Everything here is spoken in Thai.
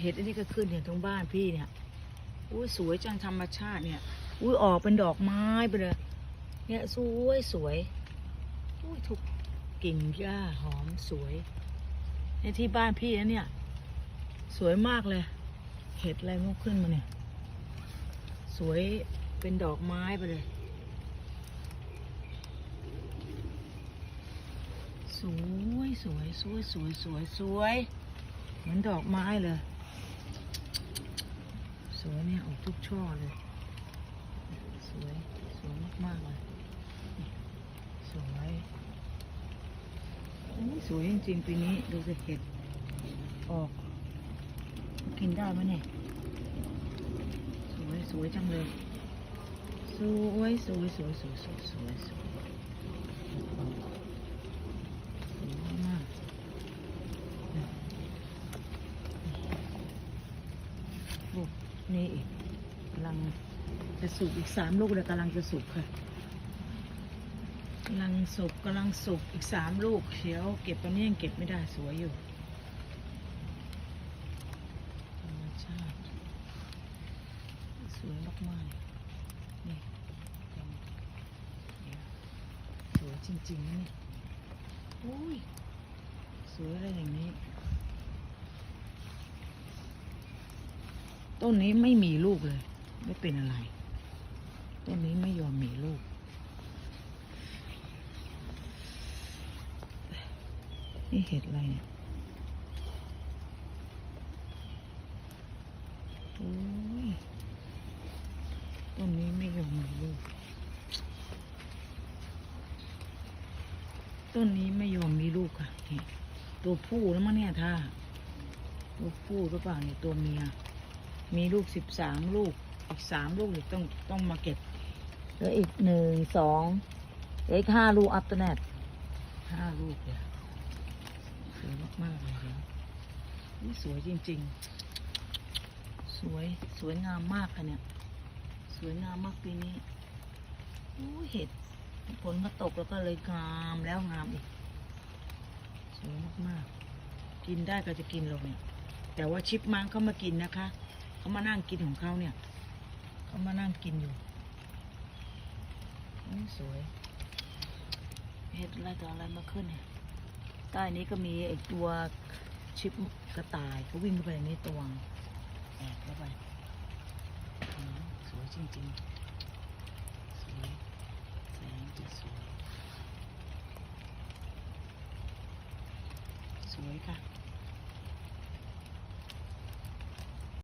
เห็ดอันนี้ก็ขึ้นเนี่ยตรงบ้านพี่เนี่ยอุ้ยสวยจังธรรมชาติเนี่ยอุ้ยออกเป็นดอกไม้ไปเลยเนี่ยสวยสวยอุ้ยทุกกิ่งหญ้าหอมสวยในที่บ้านพี่นะเนี่ย สวยมากเลย เห็ดอะไรมันขึ้นมาเนี่ย สวยเป็นดอกไม้ไปเลย สวยสวยสวยสวยสวยสวยเหมือนดอกไม้เลย สวยเนี่ยออกทุกช่อเลย สวย สวยมากๆเลย สวยโอ้ยสวยจริงๆปีนี้ดูสิเห็ดออก กินได้ไหมเนี่ย สวยสวยจังเลย สวยสวยสวยสวยสวยสวยสวยสวยมากลูก นี่อีกกำลังจะสุกอีกสามลูกเลยกำลังจะสุกค่ะกำลังสุกกำลังสุกอีกสามลูกเขียวเก็บตอนนี้ยังเก็บไม่ได้สวยอยู่ธรรมชาติสวยมากๆนี่สวยจริงๆนะนี่โอ้ยสวยอะไรอย่างนี้ ต้นนี้ไม่มีลูกเลย ไม่เป็นอะไร ต้นนี้ไม่ยอมมีลูก นี่เห็ดอะไรเนี่ยโอ้ยต้นนี้ไม่ยอมมีลูก ต้นนี้ไม่ยอมมีลูกค่ะนี่ตัวผู้แล้วมั้งเนี่ยท่าตัวผู้หรือเปล่าเนี่ยตัวเมีย มีลูกสิบสามลูก อีกสามลูกอีกต้องต้องมาเก็บเหลืออีกหนึ่งสองเหลืออีกห้าลูกอัพเตอร์เน็ตห้าลูกเลยสวยมากๆเลยนะนี่สวยจริง ๆ สวยสวยงามมากค่ะเนี่ย สวยงามมากปีนี้อู้เห็ดฝนก็ตกแล้วก็เลยงามแล้วงามอีกสวยมากๆ กินได้ก็จะกินลงเนี่ย แต่ว่าชิปมังเขามากินนะคะ เขามานั่งกินของเขาเนี่ย เขามานั่งกินอยู่นี่สวยเห็ดอะไรต่ออะไรมาขึ้นเนี่ยใต้นี้ก็มีไอ้ตัวชิปกระต่ายเขาวิ่งเข้าไปในนี้ตวงแอบเข้าไปสวยจริงๆสวยแสงจะสวย สวยค่ะ